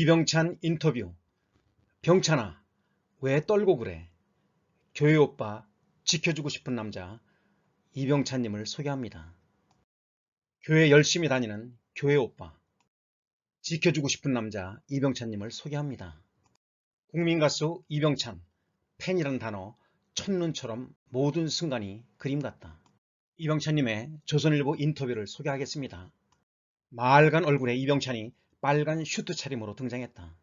이병찬 인터뷰 병찬아 왜 떨고 그래? 교회 오빠 지켜주고 싶은 남자 이병찬님을 소개합니다. 교회 열심히 다니는 교회 오빠 지켜주고 싶은 남자 이병찬님을 소개합니다. 국민가수 이병찬 팬이란 단어 첫눈처럼 모든 순간이 그림 같다. 이병찬님의 조선일보 인터뷰를 소개하겠습니다. 마을간 얼굴에 이병찬이 빨간 슈트 차림으로 등장했다.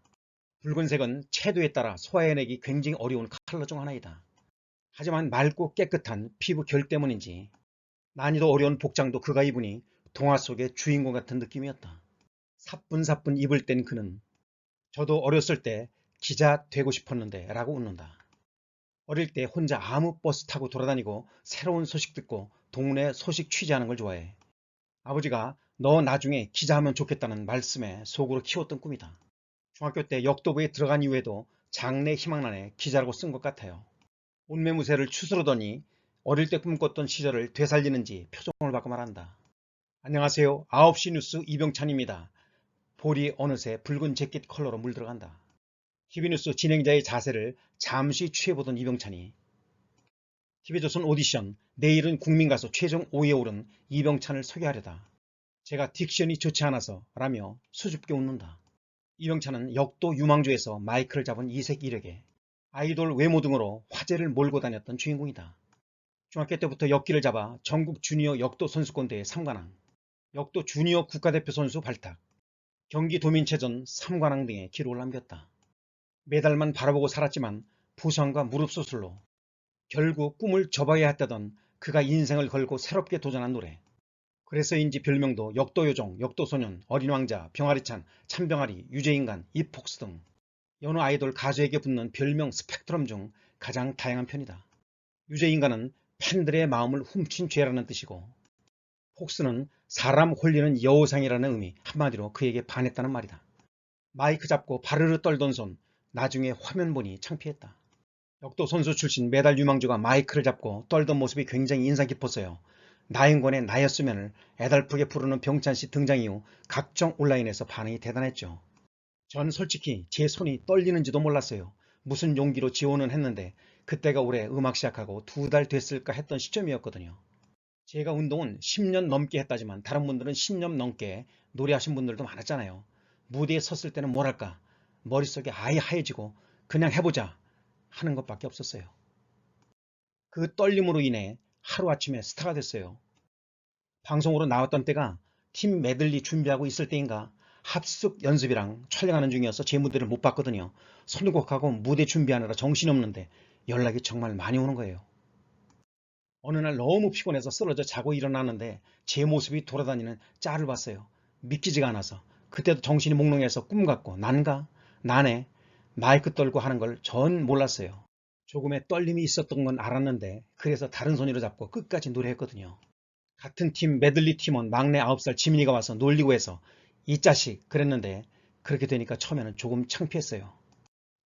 붉은색은 채도에 따라 소화해내기 굉장히 어려운 컬러 중 하나이다. 하지만 맑고 깨끗한 피부 결 때문인지 난이도 어려운 복장도 그가 입으니 동화 속의 주인공 같은 느낌이었다. 사뿐사뿐 입을 땐 그는 저도 어렸을 때 기자 되고 싶었는데 라고 웃는다. 어릴 때 혼자 아무 버스 타고 돌아다니고 새로운 소식 듣고 동네 소식 취재하는 걸 좋아해. 아버지가 너 나중에 기자하면 좋겠다는 말씀에 속으로 키웠던 꿈이다. 중학교 때 역도부에 들어간 이후에도 장래 희망란에 기자라고 쓴 것 같아요. 온매무새를 추스르더니 어릴 때 꿈꿨던 시절을 되살리는지 표정을 바꿔 말한다. 안녕하세요. 9시 뉴스 이병찬입니다. 볼이 어느새 붉은 재킷 컬러로 물들어간다. TV뉴스 진행자의 자세를 잠시 취해보던 이병찬이 TV조선 오디션 내일은 국민가수 최종 5위에 오른 이병찬을 소개하려다. 제가 딕션이 좋지 않아서 라며 수줍게 웃는다. 이병찬은 역도 유망주에서 마이크를 잡은 이색 이력에 아이돌 외모 등으로 화제를 몰고 다녔던 주인공이다. 중학교 때부터 역기를 잡아 전국 주니어 역도 선수권대회 3관왕, 역도 주니어 국가대표 선수 발탁, 경기도민체전 3관왕 등의 기록을 남겼다. 매달만 바라보고 살았지만 부상과 무릎 수술로 결국 꿈을 접어야 했다던 그가 인생을 걸고 새롭게 도전한 노래. 그래서인지 별명도 역도요정, 역도소년, 어린왕자, 병아리찬, 참병아리, 유재인간, 이폭스 등 여느 아이돌 가수에게 붙는 별명 스펙트럼 중 가장 다양한 편이다. 유재인간은 팬들의 마음을 훔친 죄라는 뜻이고 폭스는 사람 홀리는 여우상이라는 의미 한마디로 그에게 반했다는 말이다. 마이크 잡고 바르르 떨던 손 나중에 화면 보니 창피했다. 역도 선수 출신 메달 유망주가 마이크를 잡고 떨던 모습이 굉장히 인상 깊었어요. 나인권의 나였으면을 애달프게 부르는 병찬씨 등장 이후 각종 온라인에서 반응이 대단했죠. 전 솔직히 제 손이 떨리는지도 몰랐어요. 무슨 용기로 지원은 했는데 그때가 올해 음악 시작하고 두 달 됐을까 했던 시점이었거든요. 제가 운동은 10년 넘게 했다지만 다른 분들은 10년 넘게 노래하신 분들도 많았잖아요. 무대에 섰을 때는 뭐랄까 머릿속에 아예 하얘지고 그냥 해보자 하는 것밖에 없었어요. 그 떨림으로 인해 하루아침에 스타가 됐어요. 방송으로 나왔던 때가 팀 메들리 준비하고 있을 때인가 합숙 연습이랑 촬영하는 중이어서 제 무대를 못 봤거든요. 선곡하고 무대 준비하느라 정신없는데 연락이 정말 많이 오는 거예요. 어느 날 너무 피곤해서 쓰러져 자고 일어났는데 제 모습이 돌아다니는 짤을 봤어요. 믿기지가 않아서 그때도 정신이 몽롱해서 꿈 같고 난가? 나네? 마이크 떨고 하는 걸 전 몰랐어요. 조금의 떨림이 있었던 건 알았는데 그래서 다른 손으로 잡고 끝까지 노래했거든요. 같은 팀 메들리 팀원 막내 9살 지민이가 와서 놀리고 해서 이 자식 그랬는데 그렇게 되니까 처음에는 조금 창피했어요.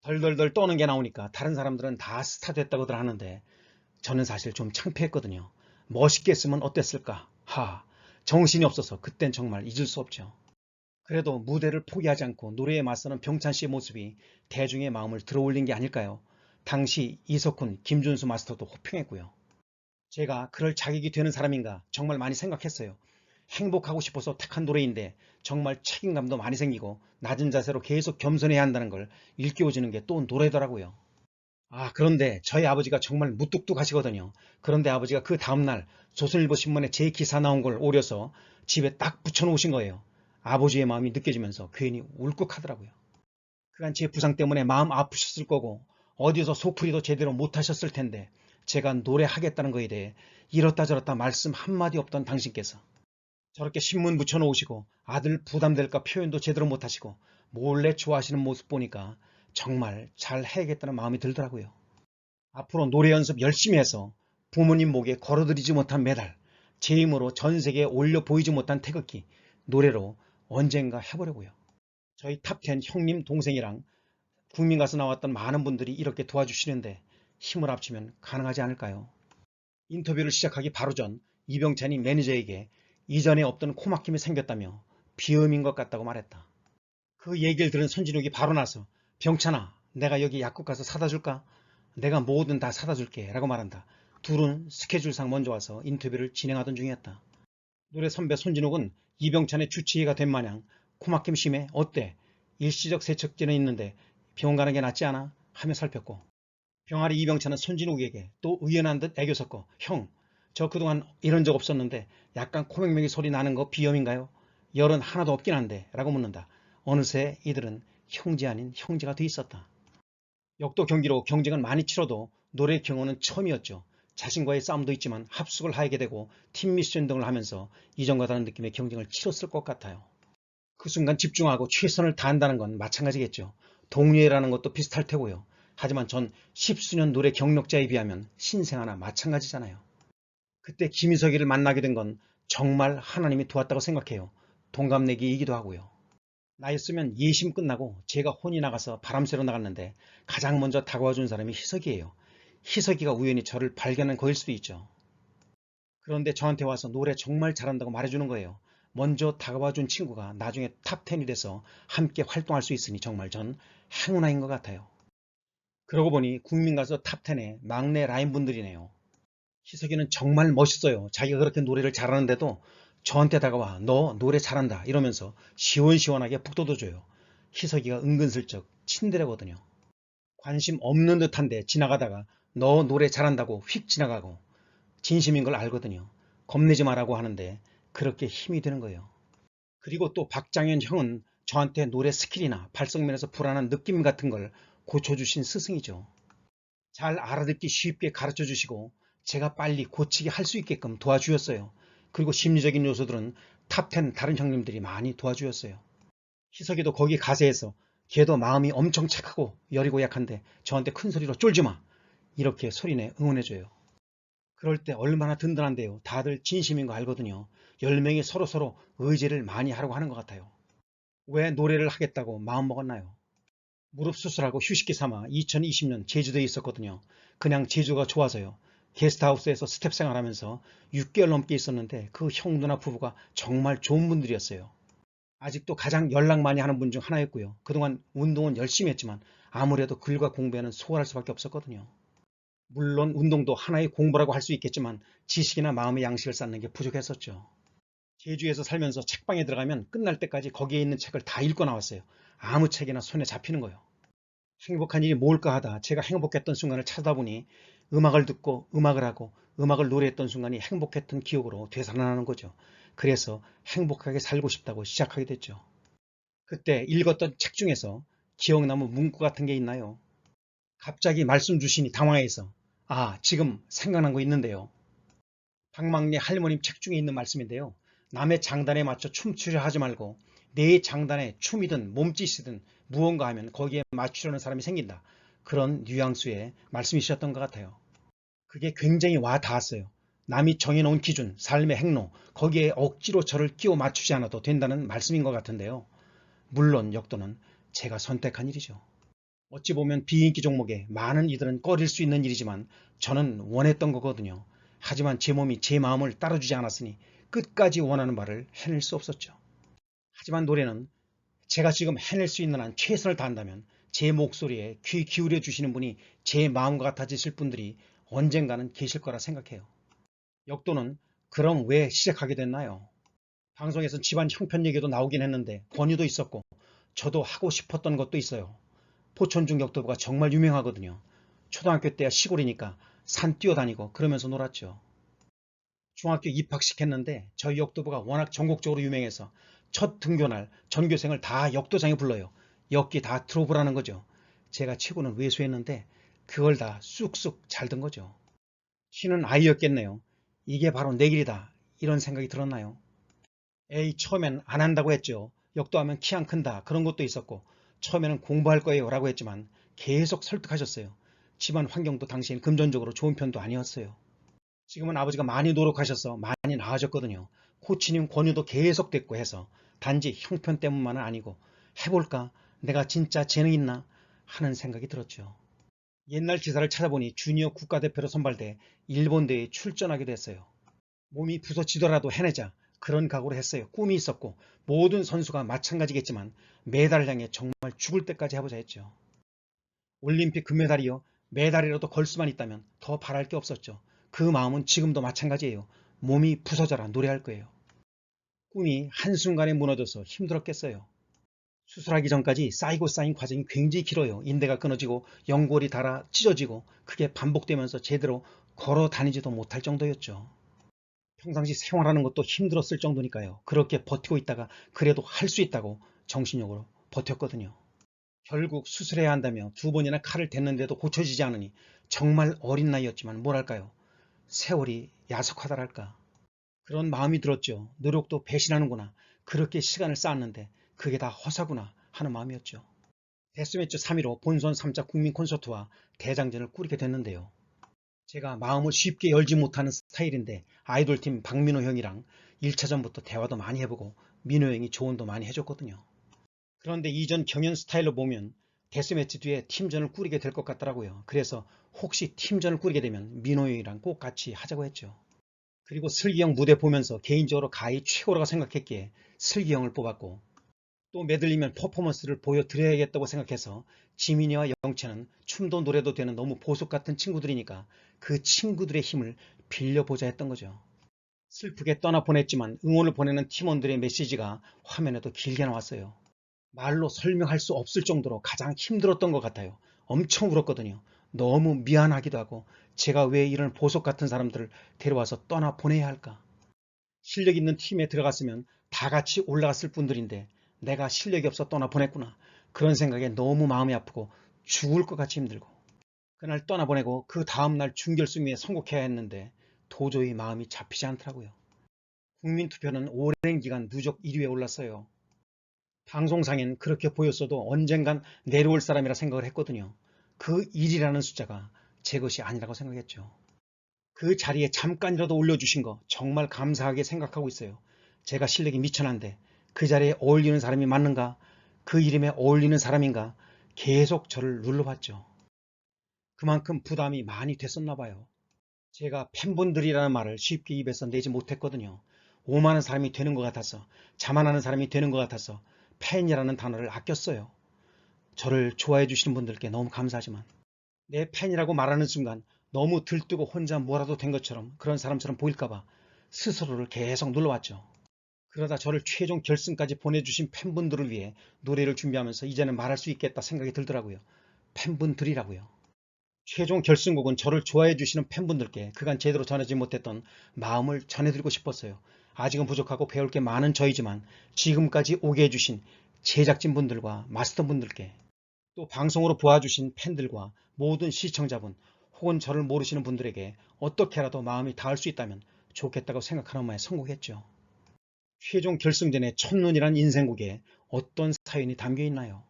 덜덜덜 떠는 게 나오니까 다른 사람들은 다 스타 됐다고들 하는데 저는 사실 좀 창피했거든요. 멋있게 했으면 어땠을까? 하, 정신이 없어서 그땐 정말 잊을 수 없죠. 그래도 무대를 포기하지 않고 노래에 맞서는 병찬 씨의 모습이 대중의 마음을 들어올린 게 아닐까요? 당시 이석훈, 김준수 마스터도 호평했고요. 제가 그럴 자격이 되는 사람인가 정말 많이 생각했어요. 행복하고 싶어서 택한 노래인데 정말 책임감도 많이 생기고 낮은 자세로 계속 겸손해야 한다는 걸 일깨워주는 게 또 노래더라고요. 아 그런데 저희 아버지가 정말 무뚝뚝하시거든요. 그런데 아버지가 그 다음날 조선일보 신문에 제 기사 나온 걸 오려서 집에 딱 붙여놓으신 거예요. 아버지의 마음이 느껴지면서 괜히 울컥하더라고요. 그간 제 부상 때문에 마음 아프셨을 거고 어디서 소풀이도 제대로 못하셨을 텐데 제가 노래하겠다는 거에 대해 이렇다 저렇다 말씀 한마디 없던 당신께서 저렇게 신문 붙여놓으시고 아들 부담될까 표현도 제대로 못하시고 몰래 좋아하시는 모습 보니까 정말 잘 해야겠다는 마음이 들더라고요. 앞으로 노래 연습 열심히 해서 부모님 목에 걸어드리지 못한 메달, 제 힘으로 전 세계에 올려 보이지 못한 태극기, 노래로 언젠가 해보려고요. 저희 탑10 형님 동생이랑 국민가서 나왔던 많은 분들이 이렇게 도와주시는데 힘을 합치면 가능하지 않을까요? 인터뷰를 시작하기 바로 전 이병찬이 매니저에게 이전에 없던 코막힘이 생겼다며 비음인 것 같다고 말했다. 그 얘기를 들은 손진욱이 바로 나서 병찬아 내가 여기 약국 가서 사다 줄까? 내가 뭐든 다 사다 줄게 라고 말한다. 둘은 스케줄상 먼저 와서 인터뷰를 진행하던 중이었다. 노래 선배 손진욱은 이병찬의 주치의가 된 마냥 코막힘 심해 어때? 일시적 세척제는 있는데 병원 가는 게 낫지 않아? 하며 살폈고 병아리 이병찬은 손진욱에게 또 의연한 듯 애교 섞어 형 저 그동안 이런 적 없었는데 약간 코맹맹이 소리 나는 거 비염인가요? 열은 하나도 없긴 한데 라고 묻는다. 어느새 이들은 형제 아닌 형제가 돼 있었다. 역도 경기로 경쟁은 많이 치러도 노래 경우는 처음이었죠. 자신과의 싸움도 있지만 합숙을 하게 되고 팀 미션 등을 하면서 이전과 다른 느낌의 경쟁을 치렀을 것 같아요. 그 순간 집중하고 최선을 다한다는 건 마찬가지겠죠. 동료애라는 것도 비슷할 테고요. 하지만 전 십수년 노래 경력자에 비하면 신생 하나 마찬가지잖아요. 그때 김희석이를 만나게 된 건 정말 하나님이 도왔다고 생각해요. 동갑내기이기도 하고요. 나였으면 예심 끝나고 제가 혼이 나가서 바람 쐬러 나갔는데 가장 먼저 다가와 준 사람이 희석이에요. 희석이가 우연히 저를 발견한 거일 수도 있죠. 그런데 저한테 와서 노래 정말 잘한다고 말해주는 거예요. 먼저 다가와 준 친구가 나중에 탑10이 돼서 함께 활동할 수 있으니 정말 전 행운아인 것 같아요. 그러고 보니 국민가수 탑10의 막내 라인분들이네요. 희석이는 정말 멋있어요. 자기가 그렇게 노래를 잘하는데도 저한테 다가와 너 노래 잘한다 이러면서 시원시원하게 푹 돋워 줘요. 희석이가 은근슬쩍 친데레거든요. 관심 없는 듯한데 지나가다가 너 노래 잘한다고 휙 지나가고 진심인 걸 알거든요. 겁내지 말라고 하는데 그렇게 힘이 되는 거예요. 그리고 또 박장현 형은 저한테 노래 스킬이나 발성 면에서 불안한 느낌 같은 걸 고쳐주신 스승이죠. 잘 알아듣기 쉽게 가르쳐 주시고 제가 빨리 고치게 할 수 있게끔 도와주었어요. 그리고 심리적인 요소들은 탑10 다른 형님들이 많이 도와주었어요. 희석이도 거기 가세해서 걔도 마음이 엄청 착하고 여리고 약한데 저한테 큰 소리로 쫄지마 이렇게 소리내 응원해줘요. 그럴 때 얼마나 든든한데요. 다들 진심인 거 알거든요. 10명이 서로서로 의지를 많이 하려고 하는 것 같아요. 왜 노래를 하겠다고 마음먹었나요? 무릎 수술하고 휴식기 삼아 2020년 제주도에 있었거든요. 그냥 제주가 좋아서요. 게스트하우스에서 스텝 생활하면서 6개월 넘게 있었는데 그 형 누나 부부가 정말 좋은 분들이었어요. 아직도 가장 연락 많이 하는 분 중 하나였고요. 그동안 운동은 열심히 했지만 아무래도 글과 공부에는 소홀할 수밖에 없었거든요. 물론 운동도 하나의 공부라고 할 수 있겠지만 지식이나 마음의 양식을 쌓는 게 부족했었죠. 제주에서 살면서 책방에 들어가면 끝날 때까지 거기에 있는 책을 다 읽고 나왔어요. 아무 책이나 손에 잡히는 거예요. 행복한 일이 뭘까 하다 제가 행복했던 순간을 찾아보니 음악을 듣고 음악을 하고 음악을 노래했던 순간이 행복했던 기억으로 되살아나는 거죠. 그래서 행복하게 살고 싶다고 시작하게 됐죠. 그때 읽었던 책 중에서 기억나는 문구 같은 게 있나요? 갑자기 말씀 주시니 당황해서 아 지금 생각난 거 있는데요. 박막리 할머님 책 중에 있는 말씀인데요. 남의 장단에 맞춰 춤추려 하지 말고 내 장단에 춤이든 몸짓이든 무언가 하면 거기에 맞추려는 사람이 생긴다. 그런 뉘앙스의 말씀이셨던 것 같아요. 그게 굉장히 와 닿았어요. 남이 정해놓은 기준, 삶의 행로, 거기에 억지로 저를 끼워 맞추지 않아도 된다는 말씀인 것 같은데요. 물론 역도는 제가 선택한 일이죠. 어찌 보면 비인기 종목에 많은 이들은 꺼릴 수 있는 일이지만 저는 원했던 거거든요. 하지만 제 몸이 제 마음을 따라주지 않았으니 끝까지 원하는 바를 해낼 수 없었죠. 하지만 노래는 제가 지금 해낼 수 있는 한 최선을 다한다면 제 목소리에 귀 기울여 주시는 분이 제 마음과 같아지실 분들이 언젠가는 계실 거라 생각해요. 역도는 그럼 왜 시작하게 됐나요? 방송에서 집안 형편 얘기도 나오긴 했는데 권유도 있었고 저도 하고 싶었던 것도 있어요. 포천중 역도부가 정말 유명하거든요. 초등학교 때야 시골이니까 산 뛰어다니고 그러면서 놀았죠. 중학교 입학시켰는데 저희 역도부가 워낙 전국적으로 유명해서 첫 등교날 전교생을 다 역도장에 불러요. 역기 다 들어보라는 거죠. 제가 최고는 외수했는데 그걸 다 쑥쑥 잘 든 거죠. 쉬는 아이였겠네요. 이게 바로 내 길이다. 이런 생각이 들었나요? 에이 처음엔 안 한다고 했죠. 역도하면 키 안 큰다. 그런 것도 있었고 처음에는 공부할 거예요 라고 했지만 계속 설득하셨어요. 집안 환경도 당시엔 금전적으로 좋은 편도 아니었어요. 지금은 아버지가 많이 노력하셔서 많이 나아졌거든요. 코치님 권유도 계속 됐고 해서 단지 형편 때문만은 아니고 해볼까? 내가 진짜 재능 있나? 하는 생각이 들었죠. 옛날 기사를 찾아보니 주니어 국가대표로 선발돼 일본 대회에 출전하게 됐어요. 몸이 부서지더라도 해내자. 그런 각오로 했어요. 꿈이 있었고 모든 선수가 마찬가지겠지만 메달을 향해 정말 죽을 때까지 해보자 했죠. 올림픽 금메달이요. 메달이라도 걸 수만 있다면 더 바랄 게 없었죠. 그 마음은 지금도 마찬가지예요. 몸이 부서져라 노래할 거예요. 꿈이 한순간에 무너져서 힘들었겠어요. 수술하기 전까지 쌓이고 쌓인 과정이 굉장히 길어요. 인대가 끊어지고 연골이 닳아 찢어지고 그게 반복되면서 제대로 걸어 다니지도 못할 정도였죠. 평상시 생활하는 것도 힘들었을 정도니까요. 그렇게 버티고 있다가 그래도 할 수 있다고 정신력으로 버텼거든요. 결국 수술해야 한다며 두 번이나 칼을 댔는데도 고쳐지지 않으니 정말 어린 나이였지만 뭐랄까요. 세월이 야속하다랄까. 그런 마음이 들었죠. 노력도 배신하는구나. 그렇게 시간을 쌓았는데 그게 다 허사구나 하는 마음이었죠. 데스매치 3위로 본선 3자 국민 콘서트와 대장전을 꾸리게 됐는데요. 제가 마음을 쉽게 열지 못하는 스타일인데 아이돌팀 박민호 형이랑 1차전부터 대화도 많이 해보고 민호 형이 조언도 많이 해줬거든요. 그런데 이전 경연 스타일로 보면 데스매치 뒤에 팀전을 꾸리게 될 것 같더라고요. 그래서 혹시 팀전을 꾸리게 되면 민호 형이랑 꼭 같이 하자고 했죠. 그리고 슬기 형 무대 보면서 개인적으로 가히 최고라고 생각했기에 슬기 형을 뽑았고 또 메들리면 퍼포먼스를 보여드려야겠다고 생각해서 지민이와 영채는 춤도 노래도 되는 너무 보석 같은 친구들이니까 그 친구들의 힘을 빌려보자 했던 거죠. 슬프게 떠나 보냈지만 응원을 보내는 팀원들의 메시지가 화면에도 길게 나왔어요. 말로 설명할 수 없을 정도로 가장 힘들었던 것 같아요. 엄청 울었거든요. 너무 미안하기도 하고 제가 왜 이런 보석 같은 사람들을 데려와서 떠나 보내야 할까? 실력 있는 팀에 들어갔으면 다 같이 올라갔을 분들인데 내가 실력이 없어 떠나 보냈구나. 그런 생각에 너무 마음이 아프고 죽을 것 같이 힘들고 그날 떠나보내고 그 다음날 준결승에 선곡해야 했는데 도저히 마음이 잡히지 않더라고요. 국민투표는 오랜 기간 누적 1위에 올랐어요. 방송상엔 그렇게 보였어도 언젠간 내려올 사람이라 생각을 했거든요. 그 1이라는 숫자가 제 것이 아니라고 생각했죠. 그 자리에 잠깐이라도 올려주신 거 정말 감사하게 생각하고 있어요. 제가 실력이 미천한데 그 자리에 어울리는 사람이 맞는가? 그 이름에 어울리는 사람인가? 계속 저를 눌러봤죠. 그만큼 부담이 많이 됐었나 봐요. 제가 팬분들이라는 말을 쉽게 입에서 내지 못했거든요. 오만한 사람이 되는 것 같아서 자만하는 사람이 되는 것 같아서 팬이라는 단어를 아꼈어요. 저를 좋아해 주시는 분들께 너무 감사하지만 내 팬이라고 말하는 순간 너무 들뜨고 혼자 뭐라도 된 것처럼 그런 사람처럼 보일까봐 스스로를 계속 눌러왔죠. 그러다 저를 최종 결승까지 보내주신 팬분들을 위해 노래를 준비하면서 이제는 말할 수 있겠다 생각이 들더라고요. 팬분들이라고요. 최종 결승곡은 저를 좋아해 주시는 팬분들께 그간 제대로 전하지 못했던 마음을 전해드리고 싶었어요. 아직은 부족하고 배울 게 많은 저이지만 지금까지 오게 해주신 제작진분들과 마스터분들께 또 방송으로 보아주신 팬들과 모든 시청자분 혹은 저를 모르시는 분들에게 어떻게라도 마음이 닿을 수 있다면 좋겠다고 생각하는 마에 성공했죠. 최종 결승전의 첫눈이란 인생곡에 어떤 사연이 담겨 있나요?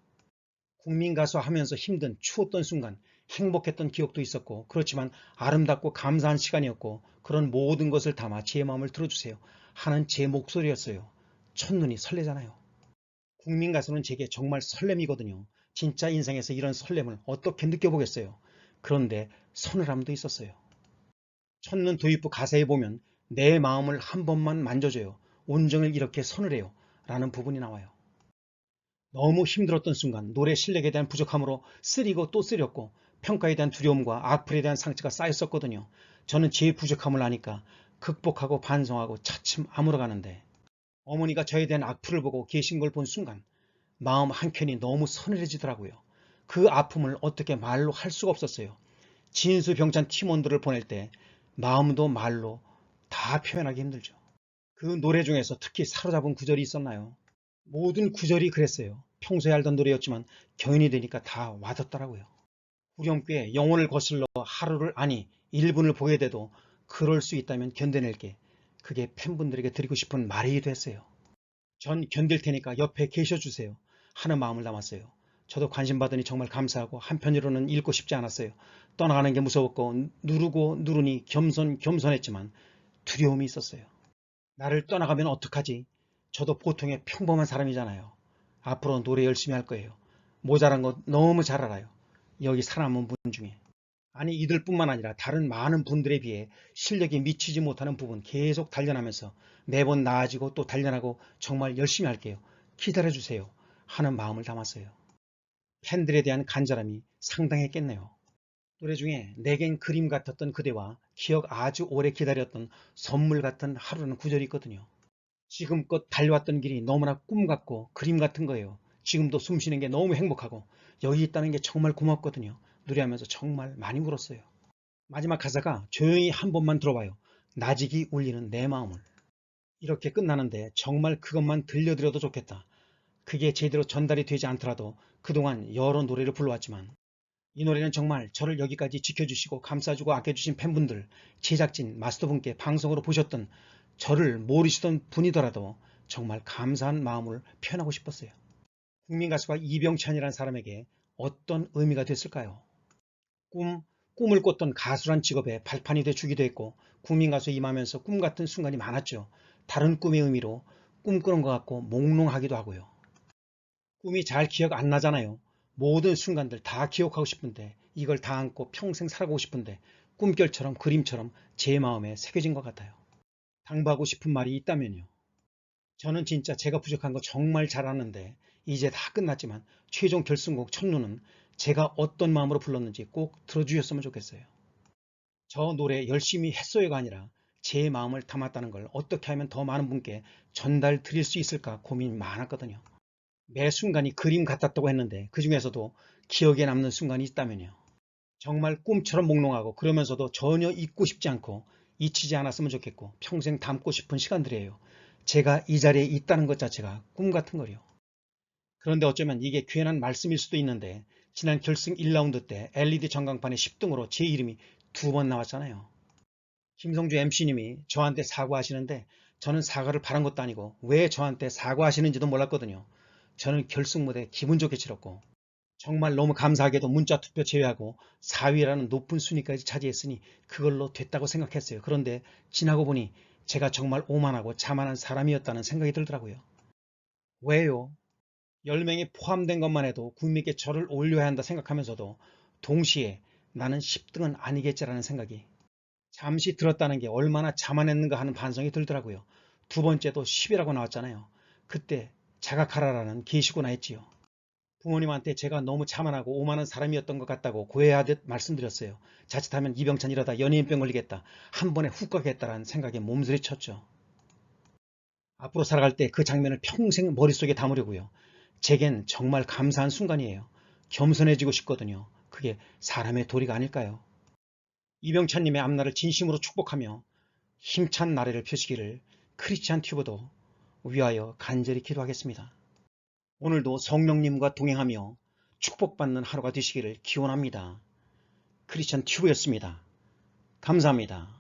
국민 가수 하면서 힘든 추웠던 순간 행복했던 기억도 있었고 그렇지만 아름답고 감사한 시간이었고 그런 모든 것을 담아 제 마음을 들어주세요 하는 제 목소리였어요. 첫눈이 설레잖아요. 국민 가수는 제게 정말 설렘이거든요. 진짜 인생에서 이런 설렘을 어떻게 느껴보겠어요. 그런데 서늘함도 있었어요. 첫눈 도입부 가사에 보면 내 마음을 한 번만 만져줘요. 온정을 이렇게 서늘해요. 라는 부분이 나와요. 너무 힘들었던 순간 노래 실력에 대한 부족함으로 쓰리고 또 쓰렸고 평가에 대한 두려움과 악플에 대한 상처가 쌓였었거든요. 저는 제 부족함을 아니까 극복하고 반성하고 차츰 아물어 가는데 어머니가 저에 대한 악플을 보고 계신 걸 본 순간 마음 한켠이 너무 서늘해지더라고요. 그 아픔을 어떻게 말로 할 수가 없었어요. 진수병찬 팀원들을 보낼 때 마음도 말로 다 표현하기 힘들죠. 그 노래 중에서 특히 사로잡은 구절이 있었나요? 모든 구절이 그랬어요. 평소에 알던 노래였지만 경연이 되니까 다 와닿더라고요. 후렴구에 영혼을 거슬러 하루를 아니 1분을 보게 돼도 그럴 수 있다면 견뎌낼게. 그게 팬분들에게 드리고 싶은 말이 됐어요. 전 견딜 테니까 옆에 계셔주세요. 하는 마음을 담았어요. 저도 관심 받으니 정말 감사하고 한편으로는 읽고 싶지 않았어요. 떠나가는 게 무서웠고 누르고 누르니 겸손 겸손했지만 두려움이 있었어요. 나를 떠나가면 어떡하지? 저도 보통의 평범한 사람이잖아요. 앞으로 노래 열심히 할 거예요. 모자란 거 너무 잘 알아요. 여기 살아남은 분 중에. 아니 이들뿐만 아니라 다른 많은 분들에 비해 실력이 미치지 못하는 부분 계속 단련하면서 매번 나아지고 또 단련하고 정말 열심히 할게요. 기다려주세요. 하는 마음을 담았어요. 팬들에 대한 간절함이 상당했겠네요. 노래 중에 내겐 그림 같았던 그대와 기억 아주 오래 기다렸던 선물 같은 하루는 구절이 있거든요. 지금껏 달려왔던 길이 너무나 꿈 같고 그림 같은 거예요. 지금도 숨 쉬는 게 너무 행복하고 여기 있다는 게 정말 고맙거든요. 노래하면서 정말 많이 울었어요. 마지막 가사가 조용히 한 번만 들어봐요. 나직이 울리는 내 마음을. 이렇게 끝나는데 정말 그것만 들려드려도 좋겠다. 그게 제대로 전달이 되지 않더라도 그동안 여러 노래를 불러왔지만 이 노래는 정말 저를 여기까지 지켜주시고 감싸주고 아껴주신 팬분들, 제작진, 마스터분께 방송으로 보셨던 저를 모르시던 분이더라도 정말 감사한 마음을 표현하고 싶었어요. 국민 가수가 이병찬이라는 사람에게 어떤 의미가 됐을까요? 꿈, 꿈을 꿨던 가수란 직업에 발판이 돼 주기도 했고 국민 가수에 임하면서 꿈 같은 순간이 많았죠. 다른 꿈의 의미로 꿈꾸는 것 같고 몽롱하기도 하고요. 꿈이 잘 기억 안 나잖아요. 모든 순간들 다 기억하고 싶은데 이걸 다 안고 평생 살아가고 싶은데 꿈결처럼 그림처럼 제 마음에 새겨진 것 같아요. 당부하고 싶은 말이 있다면요. 저는 진짜 제가 부족한 거 정말 잘 아는데 이제 다 끝났지만 최종 결승곡 첫눈은 제가 어떤 마음으로 불렀는지 꼭 들어주셨으면 좋겠어요. 저 노래 열심히 했어요가 아니라 제 마음을 담았다는 걸 어떻게 하면 더 많은 분께 전달 드릴 수 있을까 고민이 많았거든요. 매 순간이 그림 같았다고 했는데 그 중에서도 기억에 남는 순간이 있다면요. 정말 꿈처럼 몽롱하고 그러면서도 전혀 잊고 싶지 않고 잊히지 않았으면 좋겠고 평생 담고 싶은 시간들이에요. 제가 이 자리에 있다는 것 자체가 꿈 같은 거요. 그런데 어쩌면 이게 괜한 말씀일 수도 있는데 지난 결승 1라운드 때 LED 전광판에 10등으로 제 이름이 두 번 나왔잖아요. 김성주 MC님이 저한테 사과하시는데 저는 사과를 바란 것도 아니고 왜 저한테 사과하시는지도 몰랐거든요. 저는 결승 무대 기분 좋게 치렀고 정말 너무 감사하게도 문자 투표 제외하고 4위라는 높은 순위까지 차지했으니 그걸로 됐다고 생각했어요. 그런데 지나고 보니 제가 정말 오만하고 자만한 사람이었다는 생각이 들더라고요. 왜요? 10명이 포함된 것만 해도 국민께 저를 올려야 한다 생각하면서도 동시에 나는 10등은 아니겠지라는 생각이 잠시 들었다는 게 얼마나 자만했는가 하는 반성이 들더라고요. 두 번째도 10이라고 나왔잖아요. 그때 자각하라라는 계시구나 했지요. 부모님한테 제가 너무 자만하고 오만한 사람이었던 것 같다고 고해하듯 말씀드렸어요. 자칫하면 이병찬 이러다 연예인병 걸리겠다. 한 번에 훅 가겠다라는 생각에 몸소리 쳤죠. 앞으로 살아갈 때 그 장면을 평생 머릿속에 담으려고요. 제겐 정말 감사한 순간이에요. 겸손해지고 싶거든요. 그게 사람의 도리가 아닐까요? 이병찬님의 앞날을 진심으로 축복하며 힘찬 나래를 펴시기를 크리스찬 튜버도 위하여 간절히 기도하겠습니다. 오늘도 성령님과 동행하며 축복받는 하루가 되시기를 기원합니다. 크리스천 튜브였습니다. 감사합니다.